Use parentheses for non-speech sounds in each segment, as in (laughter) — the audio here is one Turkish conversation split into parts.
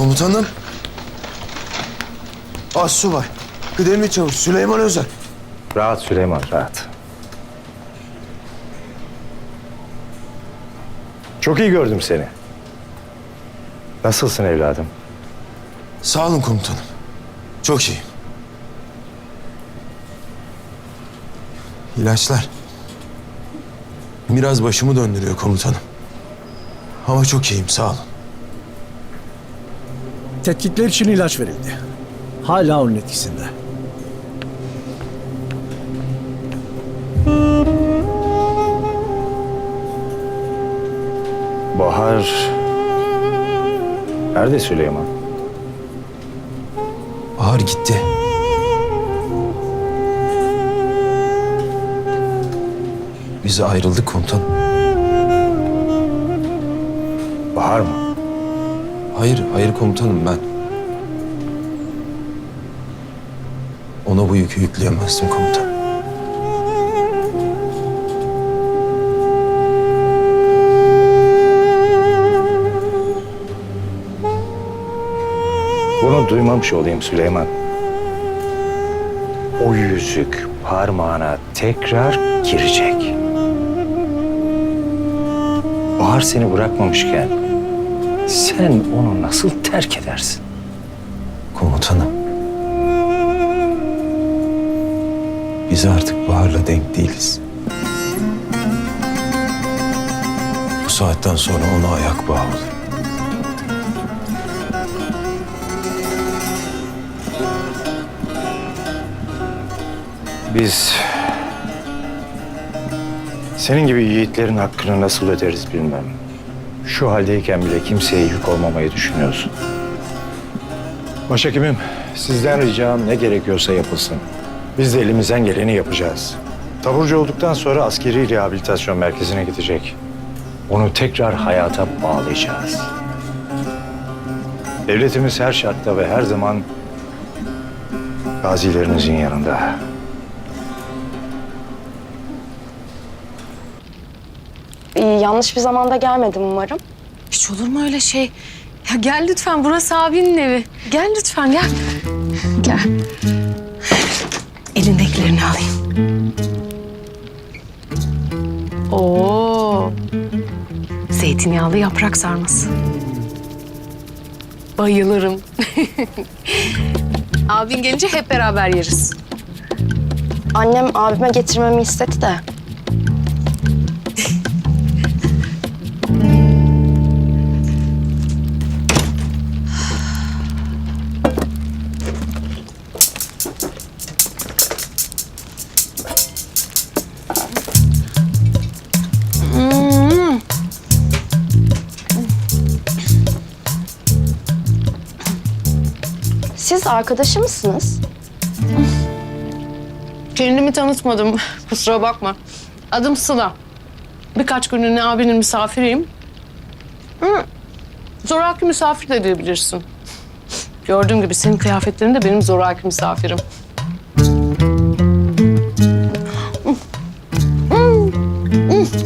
Komutanım. Assubay. Kıdemli Çavuş Süleyman Özel. Rahat Süleyman, rahat. Çok iyi gördüm seni. Nasılsın evladım? Sağ olun komutanım. Çok iyi. İlaçlar. Biraz başımı döndürüyor komutanım. Ama çok iyiyim sağ olun. Tetkikler için ilaç verildi. Hala onun etkisinde. Bahar... Nerede Süleyman? Bahar gitti. Biz ayrıldık komutanım. Bahar mı? Hayır, hayır komutanım ben. Ona bu yükü yükleyemezdim komutanım. Bunu duymamış olayım Süleyman. O yüzük parmağına tekrar girecek. Bahar seni bırakmamışken sen onu nasıl terk edersin? Komutanım. Biz artık Bahar'la denk değiliz. Bu saatten sonra ona ayak bağı olur. Biz senin gibi yiğitlerin hakkını nasıl öderiz bilmem. Şu haldeyken bile kimseye yük olmamayı düşünüyorsun. Başhekimim, sizden ricam ne gerekiyorsa yapılsın. Biz de elimizden geleni yapacağız. Taburcu olduktan sonra askeri rehabilitasyon merkezine gidecek. Onu tekrar hayata bağlayacağız. Devletimiz her şartta ve her zaman gazilerimizin yanında. Yanlış bir zamanda gelmedim umarım. Hiç olur mu öyle şey? Ya gel lütfen burası abinin evi. Gel lütfen gel. Gel. Elindekilerini alayım. Oo. Zeytinyağlı yaprak sarması. Bayılırım. (laughs) Abin gelince hep beraber yeriz. Annem abime getirmemi istedi de. Arkadaşı mısınız? Kendimi tanıtmadım. Kusura bakma. Adım Sıla. Birkaç günlüğüne abinin misafiriyim. Hı. Zoraki misafir de diyebilirsin. Gördüğüm gibi senin kıyafetlerin de benim zoraki misafirim.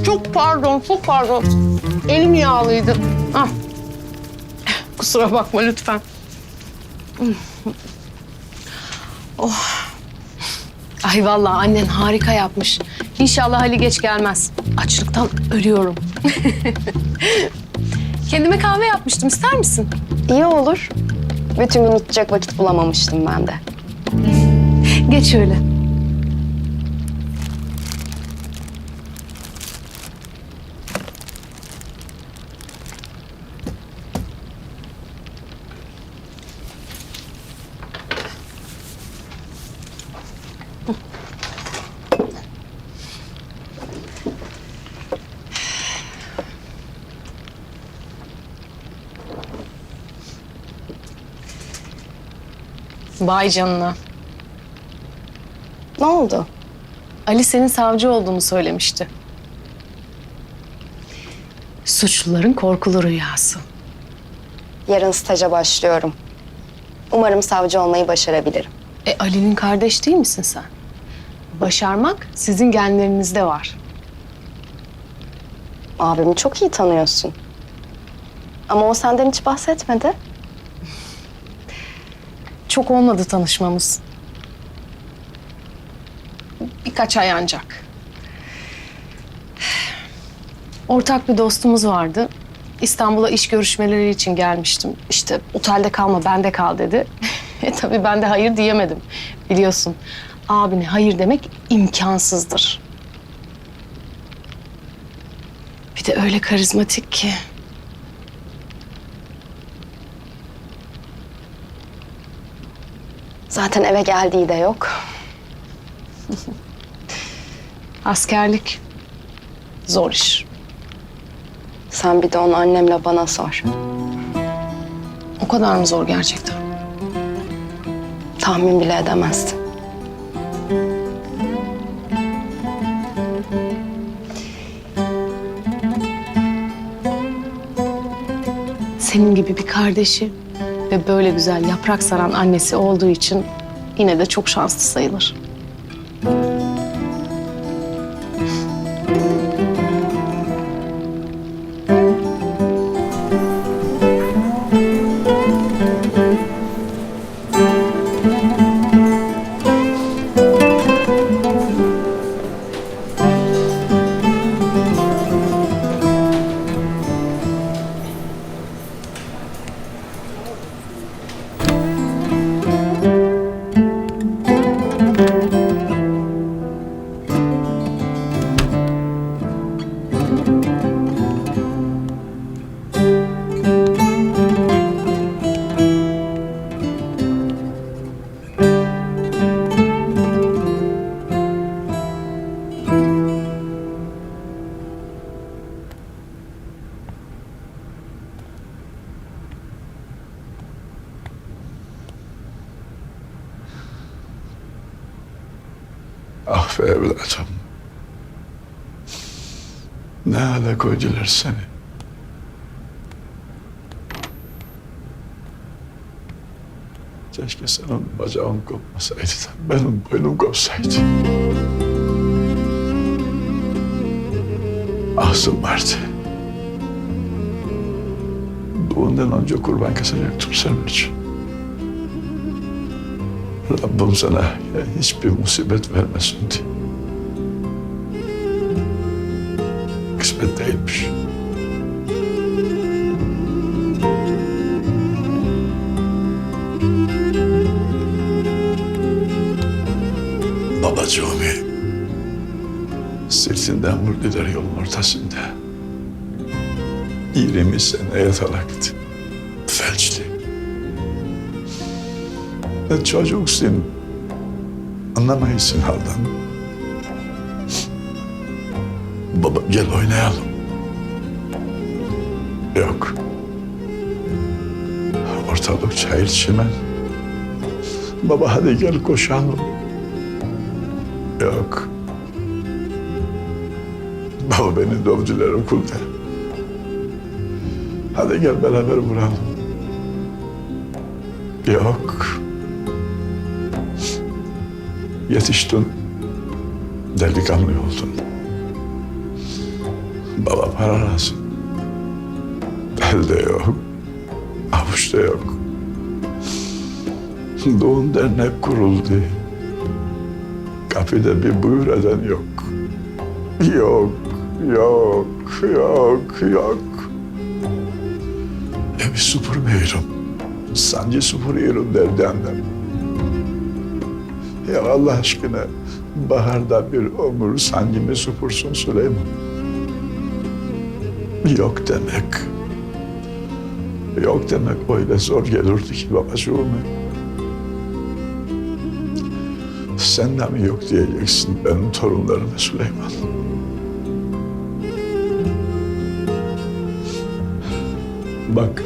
Çok pardon, çok pardon. Elim yağlıydı. Ah. Kusura bakma lütfen. Ay vallahi annen harika yapmış. İnşallah Ali geç gelmez. Açlıktan ölüyorum. (laughs) Kendime kahve yapmıştım. ister misin? İyi olur. Bütün gün unutacak vakit bulamamıştım ben de. Geç şöyle. Vay canına. Ne oldu? Ali senin savcı olduğunu söylemişti. Suçluların korkulu rüyası. Yarın staja başlıyorum. Umarım savcı olmayı başarabilirim. E Ali'nin kardeş değil misin sen? Başarmak sizin genlerinizde var. Abimi çok iyi tanıyorsun. Ama o senden hiç bahsetmedi. Çok olmadı tanışmamız. Birkaç ay ancak. Ortak bir dostumuz vardı. İstanbul'a iş görüşmeleri için gelmiştim. İşte otelde kalma, bende kal dedi. (laughs) e tabii ben de hayır diyemedim. Biliyorsun, abine hayır demek imkansızdır. Bir de öyle karizmatik ki. Zaten eve geldiği de yok. (laughs) Askerlik zor iş. Sen bir de onu annemle bana sor. O kadar mı zor gerçekten? Tahmin bile edemezsin. Senin gibi bir kardeşi ve böyle güzel yaprak saran annesi olduğu için yine de çok şanslı sayılır. Ah be evladım. Ne hale koydular seni. Keşke senin bacağın kopmasaydı da benim boynum kopsaydı. Ahsın vardı. Doğundan önce kurban kesecektim senin için. Rabbim sana hiçbir musibet vermesin diye. Kısmet değilmiş. Babacığımı sırtından vurdular yolun ortasında. 20 sene yatalaktı. E, çocuksun. Anlamayısın halden. Baba gel oynayalım. Yok. Ortalık çayır çimen. Baba hadi gel koşalım. Yok. Baba beni dövdüler okulda. Hadi gel beraber vuralım. Yok. Yetiştin. Delikanlı oldun. Baba para lazım. Elde yok. Avuçta yok. Doğum dernek kuruldu. Kapıda bir buyur eden yok. Yok, yok, yok, yok. Evi süpürmüyorum. Sancı süpürüyorum derdi annem. Ya Allah aşkına baharda bir ömür sancımı süpürsün Süleyman. Yok demek. Yok demek öyle zor gelirdi ki babacığım. Sen de mi yok diyeceksin benim torunlarıma Süleyman? Bak,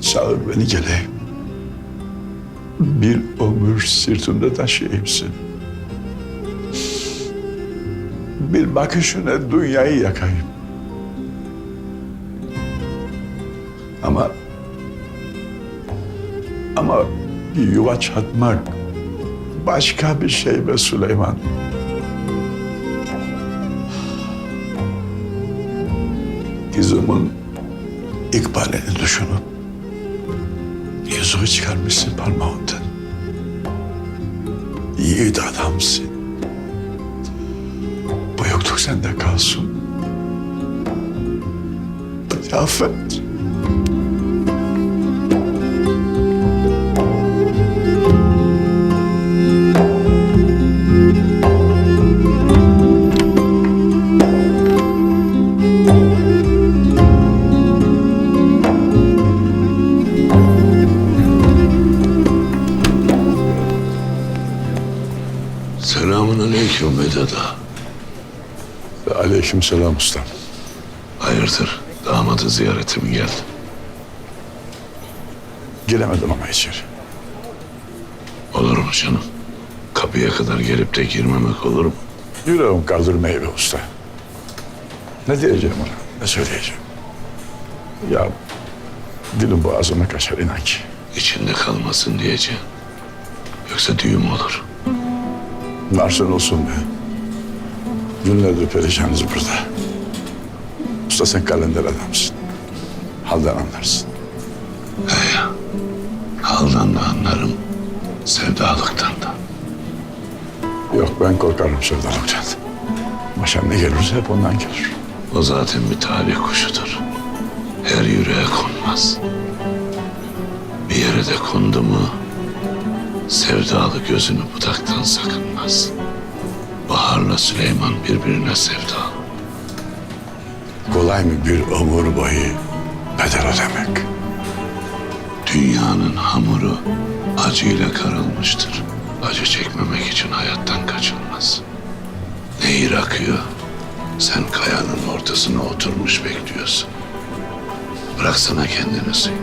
çağır beni geleyim. Bir ömür sırtında taşıyayım seni. Bir bakışına dünyayı yakayım. Ama ama yuva çatmak başka bir şey be Süleyman. Kızımın ikbalini düşünün. Yüzüğü çıkarmışsın parmağından. Yiğit adamsın. Bu yokluk sende kalsın. Beni affet. Aleyküm selam usta. Hayırdır? Damadı ziyarete mi geldin? Giremedim ama içeri. Olur mu canım? Kapıya kadar gelip de girmemek olur mu? Yüreğim kaldırmayı be usta. Ne diyeceğim ona? Ne söyleyeceğim? Ya dilim boğazıma kaçar inan ki. İçinde kalmasın diyeceğim. Yoksa düğüm olur. Varsın olsun be. Günlerdir perişanız burada. Usta sen kalender adamsın. Halden anlarsın. He ya. Haldan da anlarım. Sevdalıktan da. Yok ben korkarım sevdalıktan. Başa ne gelirse hep ondan gelir. O zaten bir talih kuşudur. Her yüreğe konmaz. Bir yere de kondu mu sevdalı gözünü budaktan sakınmaz. Bahar'la Süleyman birbirine sevdalı. Kolay mı bir ömür boyu bedel ödemek? Dünyanın hamuru acıyla karılmıştır. Acı çekmemek için hayattan kaçılmaz. Nehir akıyor. Sen kayanın ortasına oturmuş bekliyorsun. Bıraksana kendini suyu.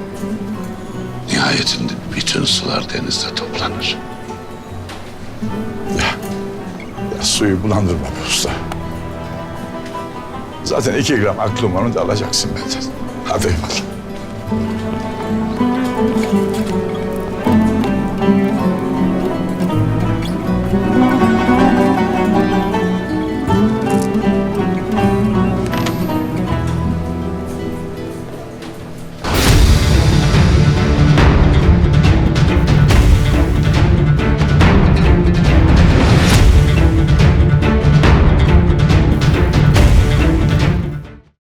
Nihayetinde bütün sular denizde toplanır. Suyu bulandırma be usta. Zaten iki gram aklım onu da alacaksın benden. Hadi eyvallah.